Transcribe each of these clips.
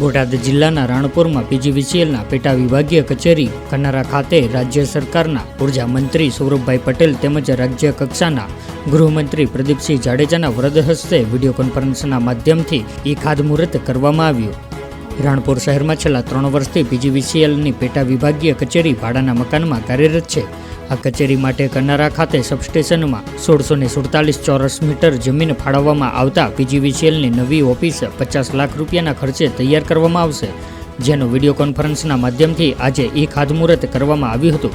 બોટાદ જિલ્લાના રાણપુરમાં પીજીવીસીએલના પેટા વિભાગીય કચેરી કનારા ખાતે રાજ્ય સરકારના ઊર્જા મંત્રી સૌરભભાઈ પટેલ તેમજ રાજ્ય કક્ષાના ગૃહમંત્રી પ્રદીપસિંહ જાડેજાના વરદ હસ્તે વીડિયો કોન્ફરન્સના માધ્યમથી ઈ ખાતમુહૂર્ત કરવામાં આવ્યું. રાણપુર શહેરમાં છેલ્લા ત્રણ વર્ષથી પીજીવીસીએલની પેટા વિભાગીય કચેરી ભાડાના મકાનમાં કાર્યરત છે. આ કચેરી માટે કનારા ખાતે સબસ્ટેશનમાં સોળસો ને સુડતાલીસ ચોરસ મીટર જમીન ફાળવવામાં આવતા પીજીવીસીએલની નવી ઓફિસ પચાસ લાખ રૂપિયાના ખર્ચે તૈયાર કરવામાં આવશે. જેનું વીડિયો કોન્ફરન્સના માધ્યમથી આજે એ ખાતમુહૂર્ત કરવામાં આવ્યું હતું.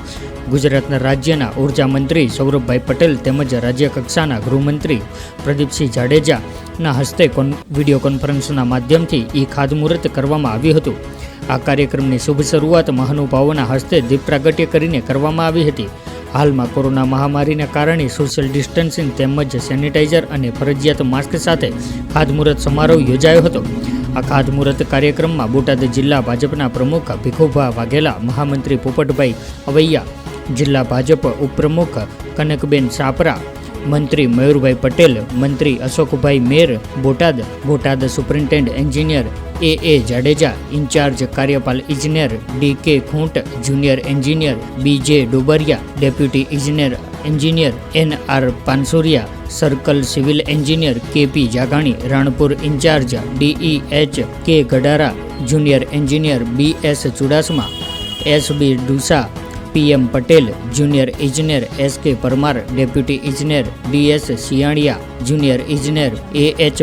ગુજરાતના રાજ્યના ઊર્જા મંત્રી સૌરભભાઈ પટેલ તેમજ રાજ્ય કક્ષાના ગૃહમંત્રી પ્રદીપસિંહ જાડેજાના હસ્તે વીડિયો કોન્ફરન્સના માધ્યમથી એ ખાતમુહૂર્ત કરવામાં આવ્યું હતું. આ કાર્યક્રમની શુભ શરૂઆત મહાનુભાવોના હસ્તે દીપ પ્રાગટ્ય કરીને કરવામાં આવી હતી. હાલમાં કોરોના મહામારીના કારણે સોશિયલ ડિસ્ટન્સિંગ તેમજ સેનિટાઈઝર અને ફરજિયાત માસ્ક સાથે ખાતમુહૂર્ત સમારોહ યોજાયો હતો. આ ખાતમુહૂર્ત કાર્યક્રમમાં બોટાદ જિલ્લા ભાજપના પ્રમુખ ભીખુભા વાઘેલા, મહામંત્રી પોપટભાઈ અવૈયા, જિલ્લા ભાજપ ઉપપ્રમુખ કનકબેન સાપરા, મંત્રી મયુરભાઈ પટેલ, મંત્રી Ashokbhai Mer, Botad Botad superintend engineer A A Jadeja, incharge કાર્યપાલ ઇજનેર D K Khunt, junior engineer B J Dobariya, deputy ઇજનેર engineer N R Pansuriya, circle civil engineer KP Jaghani Ranpur incharge DE H K Gadhara, junior engineer B S Chudasama S B Dusa PM Patel, junior ઇજનેર S K Parmar, deputy ઇજનેર DS Siyaniya junior ઇજનેર A H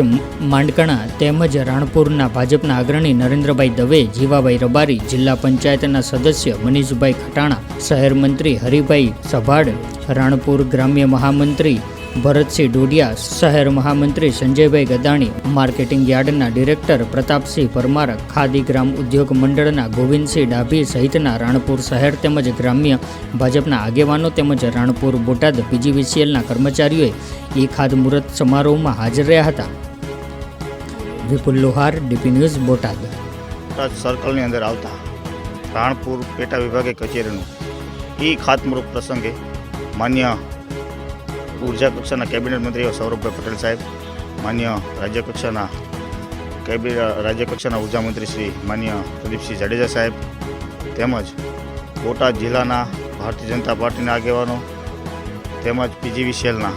માંડકણા તેમજ રાણપુરના ભાજપના અગ્રણી નરેન્દ્રભાઈ દવે, જીવાભાઈ રબારી, જિલ્લા પંચાયતના સદસ્ય મનીષભાઈ ખટાણા, શહેર મંત્રી હરિભાઈ સભાડ રાણપુર ગ્રામ્ય મહામંત્રી ભરતસિંહ ડોડિયા, શહેર મહામંત્રી સંજયભાઈ ગદાણી, માર્કેટિંગ યાર્ડના ડિરેક્ટર પ્રતાપસિંહ પરમાર, ખાદી ગ્રામ ઉદ્યોગ મંડળના ગોવિંદસિંહ ડાભી સહિતના રાણપુર શહેર તેમજ ગ્રામ્ય ભાજપના આગેવાનો તેમજ રાણપુર બોટાદ પીજીવીસીએલના કર્મચારીઓએ એ ખાતમુહૂર્ત સમારોહમાં હાજર રહ્યા હતા. Vipul Lohar, DP news, Botad. સર્કલની અંદર આવતા રાણપુર પેટા વિભાગે કચેરીનું ઈ ખાતમુહૂર્ત પ્રસંગે માન્ય ઊર્જા કક્ષાના કેબિનેટ મંત્રી સૌરભભાઈ પટેલ સાહેબ, માન્ય રાજ્ય કક્ષાના કેબિનેટ રાજ્ય કક્ષાના ઊર્જા મંત્રી શ્રી માન્ય પ્રદીપસિંહ જાડેજા સાહેબ તેમજ બોટાદ જિલ્લાના ભારતીય જનતા પાર્ટીના આગેવાનો તેમજ પીજીવીસીએલના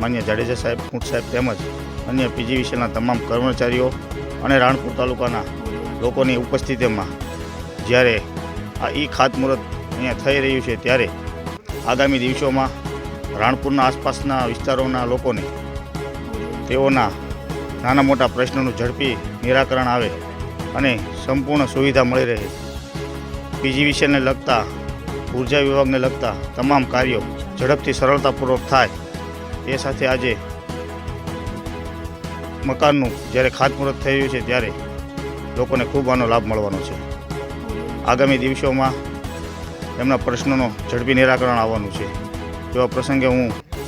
માન્ય જાડેજા સાહેબ ખૂંટ સાહેબ તેમજ અન્ય પીજીવીસીએલના તમામ કર્મચારીઓ અને રાણપુર તાલુકાના લોકોની ઉપસ્થિતિમાં જ્યારે આ ઈ ખાતમુહૂર્ત અહીંયા થઈ રહ્યું છે ત્યારે આગામી દિવસોમાં રાણપુરના આસપાસના વિસ્તારોના લોકોને તેઓના નાના મોટા પ્રશ્નોનું ઝડપી નિરાકરણ આવે અને સંપૂર્ણ સુવિધા મળી રહે. પીજીવીસીએલને લગતા, ઊર્જા વિભાગને લગતા તમામ કાર્યો ઝડપથી સરળતાપૂર્વક થાય. એ સાથે આજે મકાનનું જ્યારે ખાતમુહૂર્ત થઈ રહ્યું છે ત્યારે લોકોને ખૂબ આનો લાભ મળવાનો છે. આગામી દિવસોમાં એમના પ્રશ્નોનો ઝડપી નિરાકરણ આવવાનું છે. એવા પ્રસંગે હું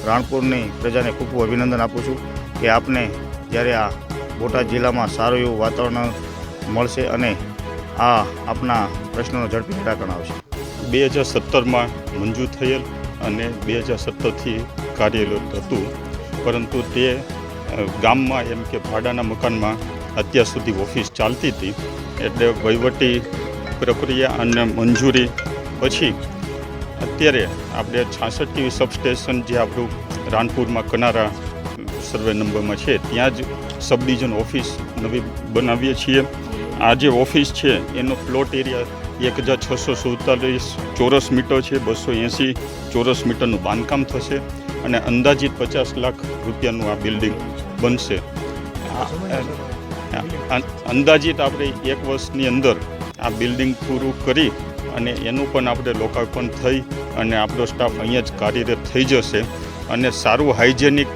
રાણપુરની પ્રજાને ખૂબ ખૂબ અભિનંદન આપું છું કે આપને જ્યારે આ બોટાદ જિલ્લામાં સારું એવું વાતાવરણ મળશે અને આ આપના પ્રશ્નોનો ઝડપી નિરાકરણ આવશે. બે હજાર સત્તરમાં મંજૂર થયેલ અને બે હજાર સત્તરથી કાર્યરત હતું. પરંતુ તે ગામમાં એમ કે ભાડાના મકાનમાં અત્યાર સુધી ઓફિસ ચાલતી હતી. એટલે વહીવટી પ્રક્રિયા અને મંજૂરી પછી અત્યારે આપણે છાસઠ કેવી સબસ્ટેશન જે આપણું રાણપુરમાં કનારા સર્વે નંબરમાં છે, ત્યાં જ સબ ઓફિસ નવી બનાવીએ છીએ. આ જે ઓફિસ છે, એનો પ્લોટ એરિયા એક હજાર છસો સુડતાલીસ ચોરસ મીટર છે, બસો એંસી ચોરસ મીટરનું બાંધકામ થશે અને અંદાજિત પચાસ લાખ રૂપિયાનું આ બિલ્ડિંગ બનશે. અંદાજિત આપણે એક વર્ષની અંદર આ બિલ્ડિંગ પૂરું કરી અને એનું પણ આપણે લોકાર્પણ થઈ અને આપણો સ્ટાફ અહીંયા જ કાર્યરત થઈ જશે અને સારું હાઇજેનિક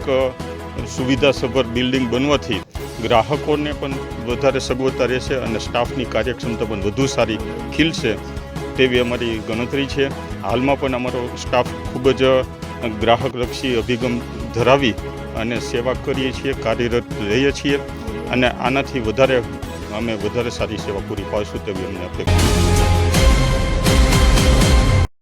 સુવિધાસભર બિલ્ડિંગ બનવાથી ગ્રાહકોને પણ વધારે સગવડતા રહેશે અને સ્ટાફની કાર્યક્ષમતા પણ વધુ સારી ખીલશે તેવી અમારી ગણતરી છે. હાલમાં પણ અમારો સ્ટાફ ખૂબ જ ગ્રાહકલક્ષી અભિગમ ધરાવી અને સેવા કરીએ છીએ, કાર્યરત રહીએ છીએ અને આનાથી વધારે અમે વધારે સારી સેવા પૂરી પાડશું તેવી અમને અપેક્ષા